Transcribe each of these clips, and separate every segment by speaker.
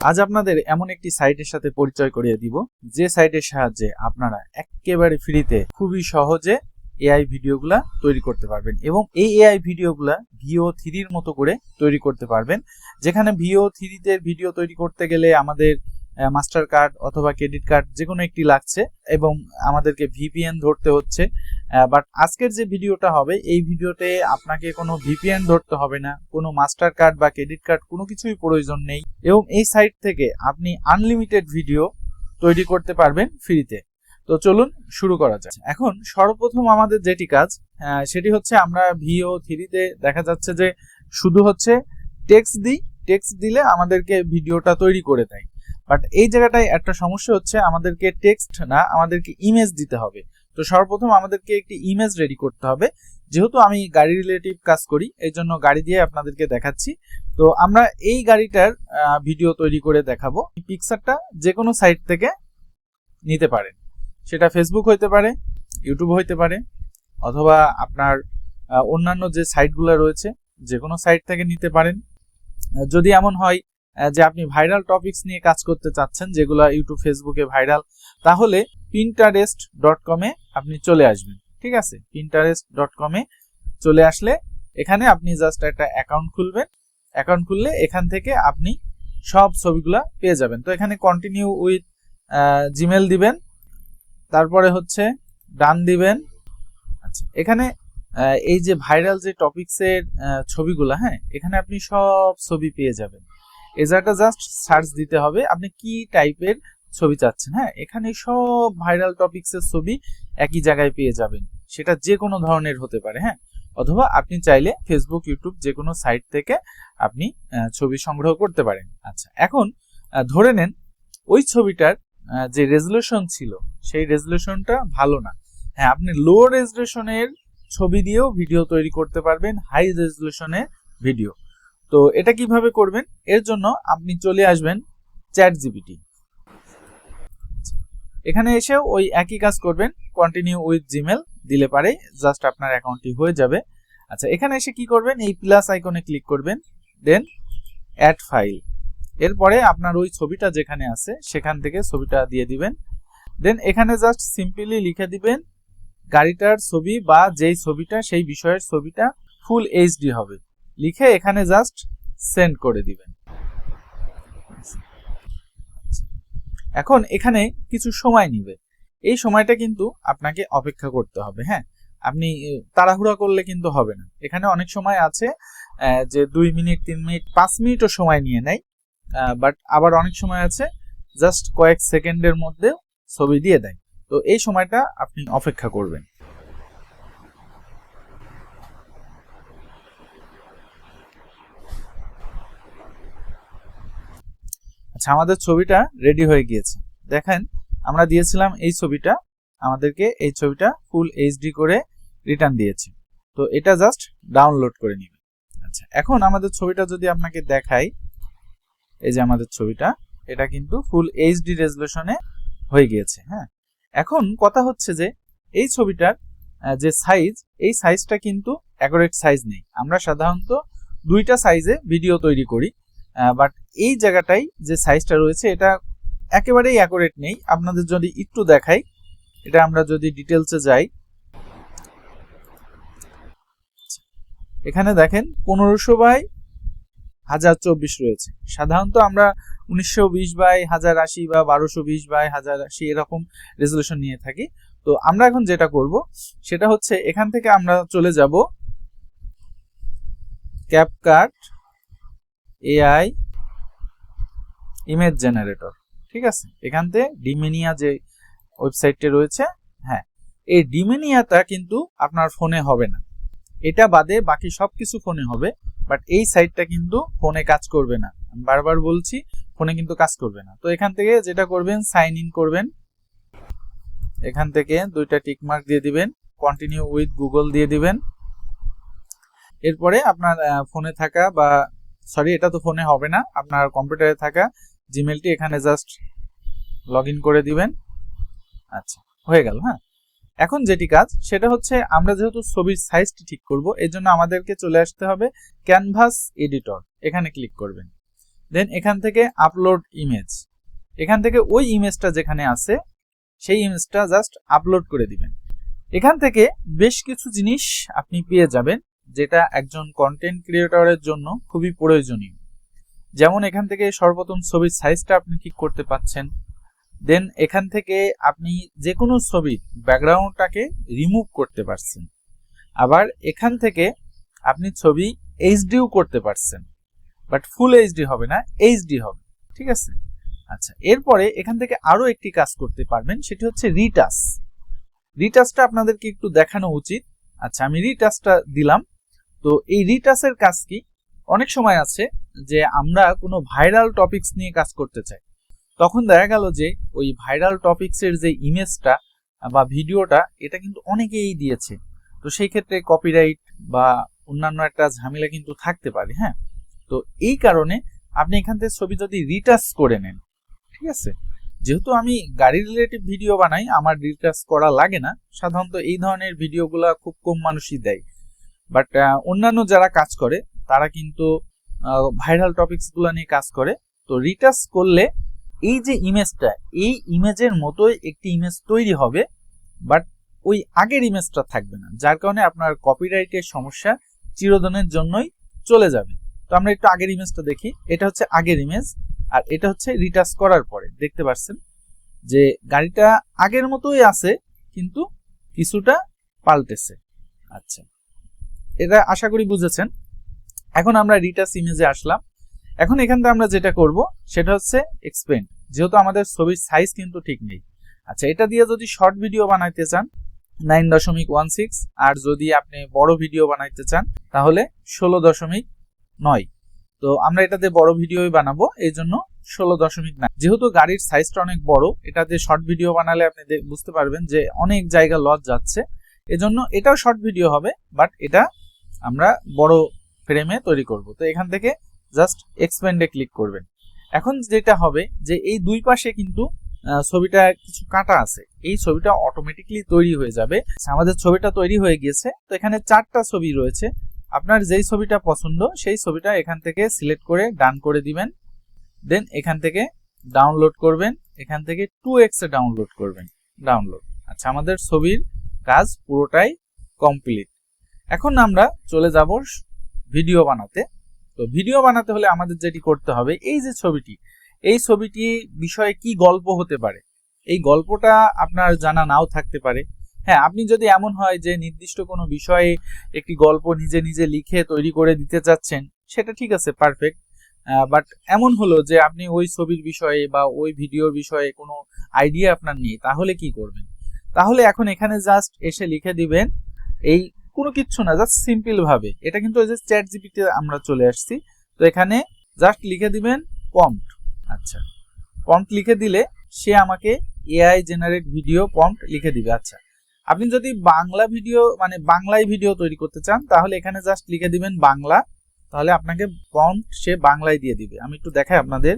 Speaker 1: আজ আপনাদের এমন একটি সাইটের সাথে পরিচয় করিয়ে দিব, যে সাইটের সাহায্যে আপনারা একেবারে ফ্রিতে খুবই সহজে এআই ভিডিওগুলা তৈরি করতে পারবেন এবং এই এআই ভিডিওগুলা ভিও থ্রির মতো করে তৈরি করতে পারবেন। যেখানে ভিও থ্রিতে ভিডিও তৈরি করতে গেলে আমাদের মাস্টার কার্ড অথবা ক্রেডিট কার্ড যে কোনো একটি লাগছে এবং আমাদেরকে ভিপিএন ধরতে হচ্ছে। বাট আজকের যে ভিডিওটা হবে, এই ভিডিওতে আপনাকে কোনো ভিপিএন ধরতে হবে না, কোনো মাস্টার কার্ড বা ক্রেডিট কার্ড, কোনো কিছুই প্রয়োজন নেই। এবং এই সাইট থেকে আপনি আনলিমিটেড ভিডিও তৈরি করতে পারবেন ফ্রিতে। তো চলুন শুরু করা যাক। এখন সর্বপ্রথম আমাদের যেটি কাজ সেটি হচ্ছে আমরা ভিও থ্রিতে দেখা যাচ্ছে যে শুধু হচ্ছে টেক্সট দিই টেক্সট দিলে আমাদেরকে ভিডিওটা তৈরি করে দেয়। বাট এই জায়গাটায় একটা সমস্যা হচ্ছে আমাদেরকে টেক্সট না, আমাদেরকে ইমেজ দিতে হবে। তো সর্বপ্রথম আমাদেরকে একটি ইমেজ রেডি করতে হবে। যেহেতু আমি গাড়ি রিলেটিভ কাজ করি এই জন্য গাড়ি দিয়ে আপনাদেরকে দেখাচ্ছি। তো আমরা এই গাড়িটার ভিডিও তৈরি করে দেখাবো। পিকচারটা যে কোনো সাইট থেকে নিতে পারেন। সেটা ফেসবুক হইতে পারে ইউটিউব হইতে পারে, অথবা আপনার অন্যান্য যে সাইটগুলো রয়েছে যে কোনো সাইট থেকে নিতে পারেন। যদি এমন হয় যে আপনি ভাইরাল টপিকস নিয়ে কাজ করতে চাচ্ছেন, যেগুলো ইউটিউব ফেসবুকে ভাইরাল তাহলে পিন্টারেস্ট ডট কমে আপনি চলে আসবেন, ঠিক আছে? পিন্টারেস্ট ডট কমে চলে আসলে এখানে আপনি জাস্ট একটা অ্যাকাউন্ট খুলবেন। অ্যাকাউন্ট খুললে এখান থেকে আপনি সব ছবিগুলা পেয়ে যাবেন। তো এখানে কন্টিনিউ উইথ জিমেল দিবেন, তারপরে হচ্ছে ডান দিবেন। আচ্ছা এখানে এই যে ভাইরাল যে টপিকসের ছবিগুলো হ্যাঁ এখানে আপনি সব ছবি পেয়ে যাবেন। এই জায়গাটা জাস্ট সার্চ দিতে হবে। আপনি কি টাইপের ছবি চাচ্ছেন। হ্যাঁ এখানে সব ভাইরাল টপিকসের ছবি একই জায়গায় পেয়ে যাবেন। সেটা যে কোনো ধরনের হতে পারে হ্যাঁ? অথবা আপনি চাইলে ফেসবুক ইউটিউব যে কোনো সাইট থেকে আপনি ছবি সংগ্রহ করতে পারেন। আচ্ছা এখন ধরে নেন ওই ছবিটার যে রেজলিউশন ছিল, সেই রেজলিউশনটা ভালো না। হ্যাঁ আপনি লো রেজলিউশনের ছবি দিয়েও ভিডিও তৈরি করতে পারবেন হাই রেজলিউশনের ভিডিও তো এটা কীভাবে করবেন? এর জন্য আপনি চলে আসবেন চ্যাট জিপিটি এখানে এসেও ওই একই কাজ করবেন কন্টিনিউ উইথ জিমেল দিলে পারে জাস্ট আপনার অ্যাকাউন্টটি হয়ে যাবে। আচ্ছা এখানে এসে কি করবেন? এই প্লাস আইকনে ক্লিক করবেন দেন অ্যাড ফাইল এরপরে আপনার ওই ছবিটা যেখানে আছে, সেখান থেকে ছবিটা দিয়ে দিবেন। দেন এখানে জাস্ট সিম্পলি লিখে দিবেন, গাড়িটার ছবি বা যেই ছবিটা, সেই বিষয়ের ছবিটা ফুল এইচডি হবে। লিখে এখানে জাস্ট সেন্ড করে দিবেন। এখন এখানে কিছু সময় নিবে। এই সময়টা কিন্তু আপনাকে অপেক্ষা করতে হবে হ্যাঁ? আপনি তাড়াহুড়া করলে কিন্তু হবে না। এখানে অনেক সময় আছে যে দুই মিনিট, তিন মিনিট, পাঁচ মিনিটও সময় নিয়ে নেয় বাট আবার অনেক সময় আছে, জাস্ট কয়েক সেকেন্ডের মধ্যে ছবি দিয়ে দেয়। তো এই সময়টা আপনি অপেক্ষা করবেন। আচ্ছা আমাদের ছবিটা রেডি হয়ে গিয়েছে। দেখেন, আমরা দিয়েছিলাম এই ছবিটা, আমাদেরকে এই ছবিটা ফুল এইচডি করে রিটার্ন দিয়েছে। তো এটা জাস্ট ডাউনলোড করে নিবে আচ্ছা এখন আমাদের ছবিটা যদি আপনাকে দেখাই, এই যে আমাদের ছবিটা, এটা কিন্তু ফুল এইচডি রেজলিউশনে হয়ে গিয়েছে হ্যাঁ? এখন কথা হচ্ছে যে, এই ছবিটার যে সাইজ এই সাইজটা কিন্তু অ্যাকোরেট সাইজ নেই। আমরা সাধারণত দুইটা সাইজে ভিডিও তৈরি করি। বাট এই জায়গাটাই যে সাইজটা রয়েছে, এটা একেবারেই অ্যাকোরেট নেই। আপনাদের যদি একটু দেখাই, এটা আমরা যদি ডিটেলসে যাই। এখানে দেখেন, পনেরোশো বাই হাজার চব্বিশ রয়েছে। সাধারণত আমরা উনিশশো বিশ বাই হাজার আশি বা বারোশো বিশ বাই হাজার আশি এরকম রেজলিউশন নিয়ে থাকি। তো আমরা এখন যেটা করব, সেটা হচ্ছে এখান থেকে আমরা চলে যাব। ক্যাপকাট এআই ইমেজ জেনারেটর ঠিক আছে? এখান থেকে ডিমিনিয়া যে ওয়েবসাইটটা রয়েছে হ্যাঁ এই ডিমিনিয়াটা কিন্তু আপনার ফোনে হবে না। এটা বাদে বাকি সব কিছু ফোনে হবে বাট এই সাইটটা কিন্তু ফোনে কাজ করবে না। আমি বারবার বলছি, ফোনে কিন্তু কাজ করবে না। তো এখান থেকে যেটা করবেন সাইন ইন করবেন। এখান থেকে দুইটা টিকমার্ক দিয়ে দিবেন কন্টিনিউ উইথ গুগল দিয়ে দিবেন। এরপরে আপনার ফোনে থাকা বা সরি, এটা তো ফোনে হবে না। আপনার কম্পিউটারে থাকা জিমেলটি এখানে জাস্ট লগ করে দিবেন। আচ্ছা হয়ে গেল হ্যাঁ? এখন যেটি কাজ, সেটা হচ্ছে আমরা যেহেতু ছবির সাইজটি ঠিক করব এর জন্য আমাদেরকে চলে আসতে হবে ক্যানভাস এডিটর এখানে ক্লিক করবেন। দেন এখান থেকে আপলোড ইমেজ এখান থেকে ওই ইমেজটা যেখানে আছে, সেই ইমেজটা জাস্ট আপলোড করে দিবেন। এখান থেকে বেশ কিছু জিনিস আপনি পেয়ে যাবেন। যেটা একজন কন্টেন্ট ক্রিয়েটরের জন্য খুবই প্রয়োজনীয়। যেমন এখান থেকে সর্বপ্রথম ছবির সাইজটা আপনি ঠিক করতে পাচ্ছেন। দেন এখান থেকে আপনি যে কোনো ছবির ব্যাকগ্রাউন্ডটাকে রিমুভ করতে পারছেন। আবার এখান থেকে আপনি ছবি এইচডিও করতে পারছেন। বাট ফুল এইচডি হবে না এইচডি হবে, ঠিক আছে? আচ্ছা এরপরে এখান থেকে আরও একটি কাজ করতে পারবেন, সেটি হচ্ছে রিটাস রিটাসটা আপনাদেরকে একটু দেখানো উচিত। আচ্ছা আমি রিটাসটা দিলাম। তো এই রিটাসের কাজ কি? অনেক সময় আছে যে আমরা কোনো ভাইরাল টপিকস নিয়ে কাজ করতে চাই। তখন দেখা গেল যে ওই ভাইরাল টপিকসের যে ইমেজটা বা ভিডিওটা, এটা কিন্তু অনেকেই দিয়েছে। তো সেই ক্ষেত্রে কপিরাইট বা অন্যান্য একটা ঝামেলা কিন্তু থাকতে পারে হ্যাঁ? তো এই কারণে আপনি এখান থেকে ছবি যদি রিটাচ করে নেন, ঠিক আছে? যেহেতু আমি গাড়ি রিলেটিভ ভিডিও বানাই, আমার রিটাচ করা লাগে না। সাধারণত এই ধরনের ভিডিওগুলো খুব কম মানুষই দেয়। বাট অন্যান্য যারা কাজ করে, তারা কিন্তু ভাইরাল টপিকসগুলো নিয়ে কাজ করে। তো রিটাচ করলে এই যে ইমেজটা এই ইমেজের মতোই একটি ইমেজ তৈরি হবে বাট ওই আগের ইমেজটা থাকবে না। যার কারণে আপনার কপিরাইটের সমস্যা চিরদিনের জন্যই চলে যাবে। তো আমরা একটু আগের ইমেজটা দেখি। এটা হচ্ছে আগের ইমেজ আর এটা হচ্ছে রিটাচ করার পরে। দেখতে পাচ্ছেন যে গাড়িটা আগের মতোই আছে, কিন্তু কিছুটা পাল্টেছে। আচ্ছা। এটা আশা করি বুঝেছেন। এখন আমরা রিটাচ ইমেজে আসলাম। এখন এখান থেকে আমরা যেটা করব, সেটা হচ্ছে এক্সপেন্ড যেহেতু আমাদের ছবির সাইজ কিন্তু ঠিক নেই। আচ্ছা এটা দিয়ে যদি শর্ট ভিডিও বানাইতে চান নাইন দশমিক ওয়ান সিক্স আর যদি আপনি বড় ভিডিও বানাইতে চান, তাহলে ষোলো দশমিক নয়। তো আমরা এটাতে বড় ভিডিওই বানাবো, এই জন্য ষোলো দশমিক নয়। যেহেতু গাড়ির সাইজটা অনেক বড়, এটাতে শর্ট ভিডিও বানালে আপনি বুঝতে পারবেন যে অনেক জায়গা লস যাচ্ছে। এজন্য এটাও শর্ট ভিডিও হবে বাট এটা আমরা বড় ফ্রেমে তৈরি করব। তো এখান থেকে জাস্ট এক্সপেন্ডে ক্লিক করবেন। এখন যেটা হবে যে এই দুই পাশে কিন্তু ছবিটা কিছু কাটা আছে। এই ছবিটা অটোমেটিকলি তৈরি হয়ে যাবে। আমাদের ছবিটা তৈরি হয়ে গিয়েছে। তো এখানে চারটা ছবি রয়েছে। আপনার যেই ছবিটা পছন্দ, সেই ছবিটা এখান থেকে সিলেক্ট করে ডান করে দিবেন। দেন এখান থেকে ডাউনলোড করবেন। এখান থেকে টু এক্সে ডাউনলোড করবেন। ডাউনলোড আচ্ছা আমাদের ছবির কাজ পুরোটাই কমপ্লিট এখন আমরা চলে যাব ভিডিও বানাতে। তো ভিডিও বানাতে হলে আমাদের যেটি করতে হবে, এই যে ছবিটি, এই ছবিটি বিষয়ে কি গল্প হতে পারে? এই গল্পটা আপনার জানা নাও থাকতে পারে। হ্যাঁ আপনি যদি এমন হয় যে নির্দিষ্ট কোনো বিষয়ে একটি গল্প নিজে নিজে লিখে তৈরি করে দিতে চাচ্ছেন, সেটা ঠিক আছে পারফেক্ট বাট এমন হলো যে আপনি ওই ছবির বিষয়ে বা ওই ভিডিওর বিষয়ে কোনো আইডিয়া আপনার নেই, তাহলে কি করবেন? তাহলে এখন এখানে জাস্ট এসে লিখে দিবেন, এই কোনো কিচ্ছু না জাস্ট সিম্পল ভাবে। এটা কিন্তু ওই যে চ্যাট জিপিতে আমরা চলে আসছি। তো এখানে জাস্ট লিখে দিবেন পম্পট আচ্ছা। পম্পট লিখে দিলে সে আমাকে এআই জেনারেট ভিডিও পম্পট লিখে দিবে। আচ্ছা। আপনি যদি বাংলা ভিডিও মানে বাংলায় ভিডিও তৈরি করতে চান, তাহলে এখানে জাস্ট লিখে দিবেন বাংলা। তাহলে আপনাকে পম্পট সে বাংলায় দিয়ে দিবে। আমি একটু দেখাই আপনাদের।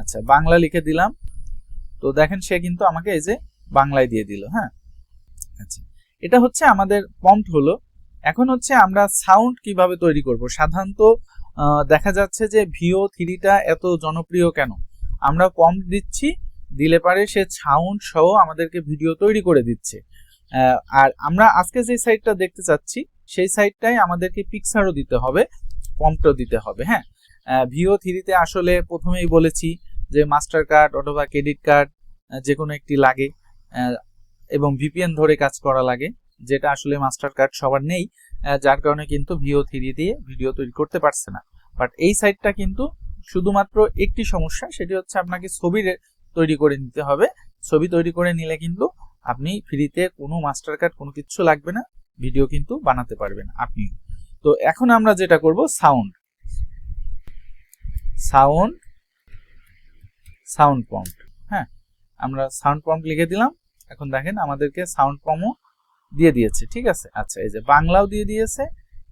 Speaker 1: আচ্ছা বাংলা লিখে দিলাম। তো দেখেন সে কিন্তু আমাকে এই যে বাংলায় দিয়ে দিল হ্যাঁ? আচ্ছা। এটা হচ্ছে আমাদের পম্পট হলো। এখন হচ্ছে আমরা সাউন্ড কীভাবে তৈরি করব? সাধারণত দেখা যাচ্ছে যে ভিও থ্রিটা এত জনপ্রিয় কেন? আমরা পম্পট দিচ্ছি, দিলে পারে সে সাউন্ড সহ আমাদেরকে ভিডিও তৈরি করে দিচ্ছে। আর আমরা আজকে যে সাইটটা দেখতে চাচ্ছি, সেই সাইটটাই আমাদেরকে পিকচারও দিতে হবে পম্পটও দিতে হবে হ্যাঁ? ভিও থ্রিতে আসলে প্রথমেই বলেছি যে মাস্টার কার্ড অথবা ক্রেডিট কার্ড যে কোনো একটি লাগে। এবং ভিপিএন ধরে কাজ করা লাগে, যেটা আসলে মাস্টার কার্ড সবার নেই যার কারণে কিন্তু ভিও থ্রি দিয়ে ভিডিও তৈরি করতে পারছে না। বাট এই সাইটটা কিন্তু শুধুমাত্র একটি সমস্যা, সেটি হচ্ছে আপনাকে ছবি তৈরি করে নিতে হবে। ছবি তৈরি করে নিলে কিন্তু আপনি ফ্রিতে কোনো মাস্টার কার্ড কোনো কিছু লাগবে না ভিডিও কিন্তু বানাতে পারবেন আপনি। তো এখন আমরা যেটা করব সাউন্ড সাউন্ড সাউন্ড পম্প হ্যাঁ আমরা সাউন্ড পম্প লিখে দিলাম। এখন দেখেন আমাদেরকে সাউন্ড পম্পও দিয়ে দিয়েছে, ঠিক আছে? আচ্ছা এই যে বাংলাও দিয়ে দিয়েছে,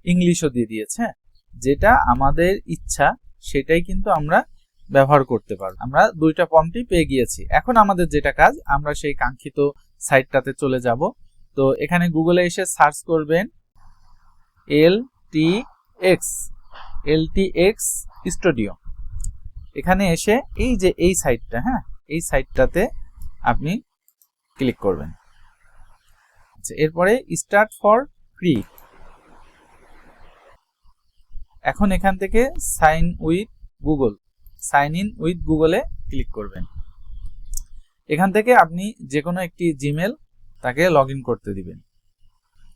Speaker 1: ইংলিশও দিয়ে দিয়েছে হ্যাঁ? যেটা আমাদের ইচ্ছা, সেটাই কিন্তু আমরা ব্যবহার করতে পারব। আমরা দুইটা পম্পটি পেয়ে গিয়েছি। এখন আমাদের যেটা কাজ, আমরা সেই কাঙ্ক্ষিত সাইটটাতে চলে যাব। তো এখানে গুগলে এসে সার্চ করবেন L T X L T X studio এখানে এসে এই যে এই সাইটটা হ্যাঁ? এই সাইটটাতে আপনি ক্লিক করবেন। আচ্ছা এরপরে স্টার্ট ফর ফ্রি এখন এখান থেকে sign with Google sign in with গুগলে ক্লিক করবেন। এখান থেকে আপনি যে কোনো একটি জিমেল তাকে লগ করতে দিবেন।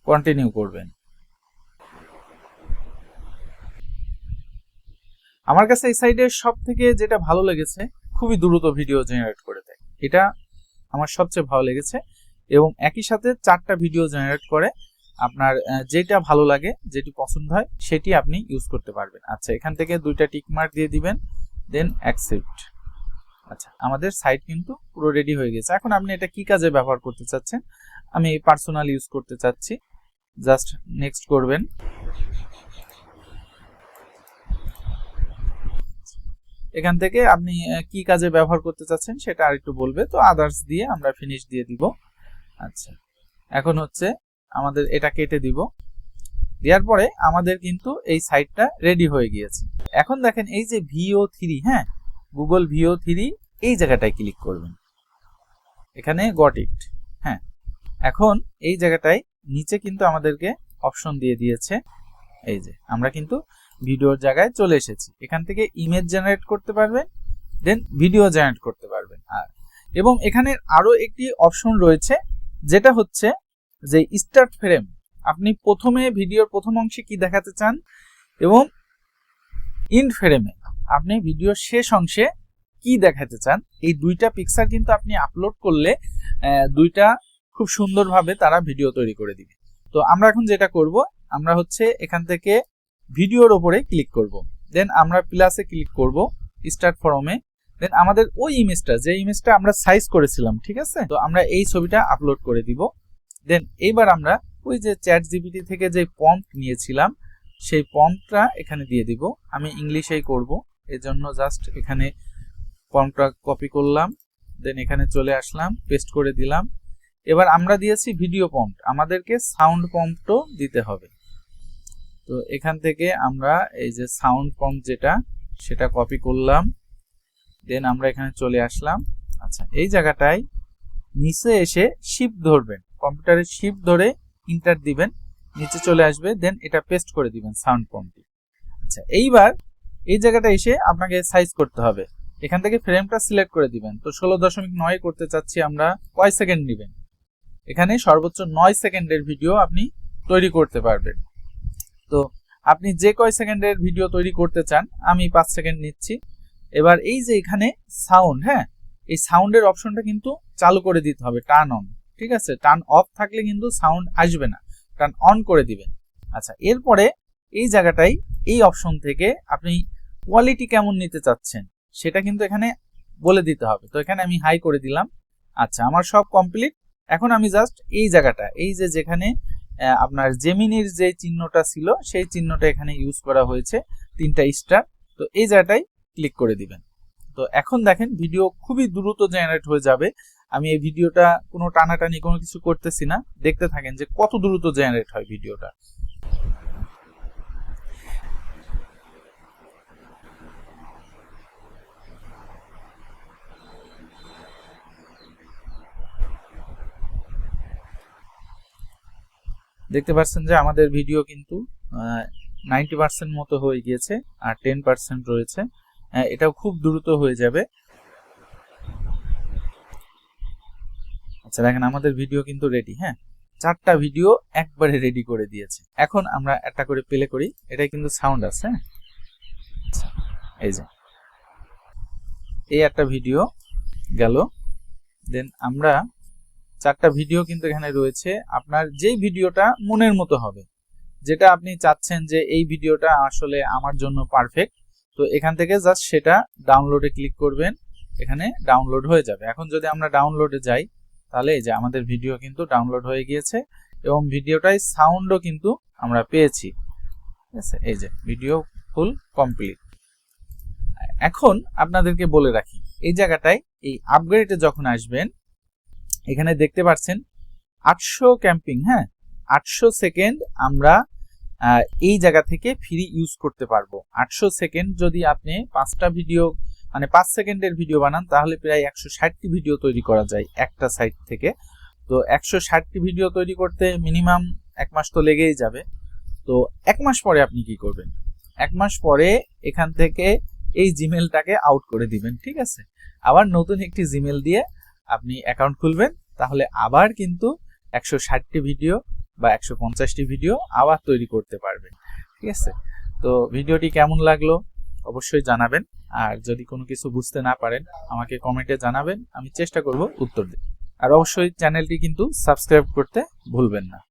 Speaker 1: কন্টিনিউ করবেন। আমার কাছে এই সাইডের সব থেকে যেটা ভালো লেগেছে, খুবই দ্রুত ভিডিও জেনারেট করে দেয়। এটা আমার সবচেয়ে ভালো লেগেছে এবং একই সাথে চারটা ভিডিও জেনারেট করে আপনার যেটা ভালো লাগে, যেটি পছন্দ হয়, সেটি আপনি ইউজ করতে পারবেন। আচ্ছা এখান থেকে দুইটা টিক মার্ক দিয়ে দিবেন দেন অ্যাকসেপ্ট আচ্ছা আমাদের সাইট কিন্তু পুরো রেডি হয়ে গেছে। এখন আপনি এটা কি কাজে ব্যবহার করতে চাচ্ছেন? আমি পার্সোনাল ইউজ করতে চাচ্ছি। জাস্ট নেক্সট করবেন। এখান থেকে আপনি কি কাজে ব্যবহার করতে চাচ্ছেন সেটা আরেকটু বলবে। তো আদার্স দিয়ে আমরা ফিনিশ দিয়ে দিব। আচ্ছা এখন হচ্ছে আমাদের এটা কেটে দিব। দেওয়ার পরে আমাদের কিন্তু এই সাইটটা রেডি হয়ে গিয়েছে। এখন দেখেন এই যে ভিও থ্রি হ্যাঁ? গুগল ভিও থ্রি এই জায়গাটায় ক্লিক করবেন। এখানে গট ইট হ্যাঁ? এখন এই জায়গাটায় নিচে কিন্তু আমাদেরকে অপশন দিয়ে দিয়েছে। এই যে, আমরা কিন্তু ভিডিওর জায়গায় চলে এসেছি। এখান থেকে ইমেজ জেনারেট করতে পারবেন দেন ভিডিও জেনারেট করতে পারবেন। আর এবং এখানে আরও একটি অপশন রয়েছে, যেটা হচ্ছে যে স্টার্ট ফ্রেম আপনি প্রথমে ভিডিওর প্রথম অংশে কি দেখাতে চান? এবং ইন ফ্রেমে আপনি ভিডিওর শেষ অংশে কি দেখাতে চান? এই দুইটা পিকচার কিন্তু আপনি আপলোড করলে দুইটা খুব সুন্দরভাবে তারা ভিডিও তৈরি করে দিবে। তো আমরা এখন যেটা করব, আমরা হচ্ছে এখান থেকে ভিডিওর ওপরে ক্লিক করব। দেন আমরা প্লাসে ক্লিক করব স্টার্ট ফরমে দেন আমাদের ওই ইমেজটা যে ইমেজটা আমরা সাইজ করেছিলাম, ঠিক আছে? তো আমরা এই ছবিটা আপলোড করে দিব। দেন এইবার আমরা ওই যে চ্যাট জিপিটি থেকে যে পম্প নিয়েছিলাম, সেই পম্পটা এখানে দিয়ে দিব। আমি ইংলিশেই করব, এজন্য জাস্ট এখানে পম্পটা কপি করলাম দেন এখানে চলে আসলাম পেস্ট করে দিলাম। এবার আমরা দিয়েছি ভিডিও পম্প আমাদেরকে সাউন্ড পম্পটও দিতে হবে। তো এখান থেকে আমরা এই যে সাউন্ড পম্প যেটা, সেটা কপি করলাম। দেন আমরা এখানে চলে আসলাম। আচ্ছা এই জায়গাটায় নিচে এসে শিফট ধরবেন। কম্পিউটারে শিফট ধরে ইন্টার দিবেন। নিচে চলে আসবে। দেন এটা পেস্ট করে দিবেন সাউন্ড পম্পটি আচ্ছা এইবার এই জায়গাটা এসে আপনাকে সাইজ করতে হবে। এখান থেকে ফ্রেমটা সিলেক্ট করে দিবেন। তো ষোলো দশমিক নয় করতে চাচ্ছি আমরা, কয় সেকেন্ড নেবেন? এখানে সর্বোচ্চ নয় সেকেন্ডের ভিডিও আপনি তৈরি করতে পারবেন। তো আপনি যে কয় সেকেন্ডের ভিডিও তৈরি করতে চান, আমি পাঁচ সেকেন্ড নিচ্ছি। এবার এই যে এখানে সাউন্ড হ্যাঁ? এই সাউন্ডের অপশনটা কিন্তু চালু করে দিতে হবে টার্ন অন ঠিক আছে? টার্ন অফ থাকলে কিন্তু সাউন্ড আসবে না টার্ন অন করে দিবেন। আচ্ছা এরপরে এই জায়গাটাই, এই অপশন থেকে আপনি কোয়ালিটি কেমন নিতে চাচ্ছেন, সেটা কিন্তু এখানে বলে দিতে হবে। তো এখানে আমি হাই করে দিলাম। আচ্ছা আমার সব কমপ্লিট এখন আমি জাস্ট এই জায়গাটা, এই যে যেখানে আপনার জেমিনির যে চিহ্নটা ছিল, সেই চিহ্নটা এখানে ইউজ করা হয়েছে তিনটা স্টার তো এই জায়গাটাই ক্লিক করে দিবেন। তো এখন দেখেন ভিডিও খুবই দ্রুত জেনারেট হয়ে যাবে। আমি এই ভিডিওটা কোনো টানাটানি কোনো কিছু করতেছি না। দেখতে থাকেন যে কত দ্রুত জেনারেট হয় ভিডিওটা দেখতে পাচ্ছেন যে আমাদের ভিডিও কিন্তু নাইনটি পার্সেন্ট মতো হয়ে গিয়েছে আর টেন পার্সেন্ট রয়েছে। এটাও খুব দ্রুত হয়ে যাবে। আচ্ছা দেখেন আমাদের ভিডিও কিন্তু রেডি হ্যাঁ? চারটা ভিডিও একবারে রেডি করে দিয়েছে। এখন আমরা একটা করে প্লে করি। এটাই কিন্তু সাউন্ড আছে হ্যাঁ? আচ্ছা, এই যে। এই একটা ভিডিও গেল। দেন আমরা চারটা ভিডিও কিন্তু এখানে রয়েছে। আপনার যেই ভিডিওটা মনের মতো হবে। যেটা আপনি চাচ্ছেন যে এই ভিডিওটা আসলে আমার জন্য পারফেক্ট তো এখান থেকে জাস্ট সেটা ডাউনলোডে ক্লিক করবেন। এখানে ডাউনলোড হয়ে যাবে। এখন যদি আমরা ডাউনলোডে যাই, তাহলে এই যে আমাদের ভিডিও কিন্তু ডাউনলোড হয়ে গিয়েছে এবং ভিডিওটাই সাউন্ডও কিন্তু আমরা পেয়েছি। ঠিক আছে? এই যে ভিডিও ফুল কমপ্লিট এখন আপনাদেরকে বলে রাখি, এই জায়গাটায় এই আপগ্রেডে যখন আসবেন এখানে দেখতে পাচ্ছেন আটশো ক্যাম্পিং হ্যাঁ? আটশো সেকেন্ড আমরা এই জায়গা থেকে ফ্রি ইউজ করতে পারব। আটশো সেকেন্ড যদি আপনি পাঁচটা ভিডিও মানে পাঁচ সেকেন্ডের ভিডিও বানান, তাহলে প্রায় একশো ষাটটি ভিডিও তৈরি করা যায় একটা সাইট থেকে। তো একশো ষাটটি ভিডিও তৈরি করতে মিনিমাম এক মাস তো লেগেই যাবে। তো এক মাস পরে আপনি কি করবেন? এক মাস পরে এখান থেকে এই জিমেলটাকে আউট করে দিবেন, ঠিক আছে? আবার নতুন একটি জিমেল দিয়ে আপনি অ্যাকাউন্ট খুলবেন, তাহলে আবার কিন্তু একশো ষাটটি ভিডিও বা একশো পঞ্চাশটি ভিডিও আবার তৈরি করতে পারবেন। ঠিক আছে? তো ভিডিওটি কেমন লাগল? অবশ্যই জানাবেন। আর যদি কোনো কিছু বুঝতে না পারেন, আমাকে কমেন্টে জানাবেন, আমি চেষ্টা করব উত্তর দিতে। আর অবশ্যই চ্যানেলটি কিন্তু সাবস্ক্রাইব করতে ভুলবেন না।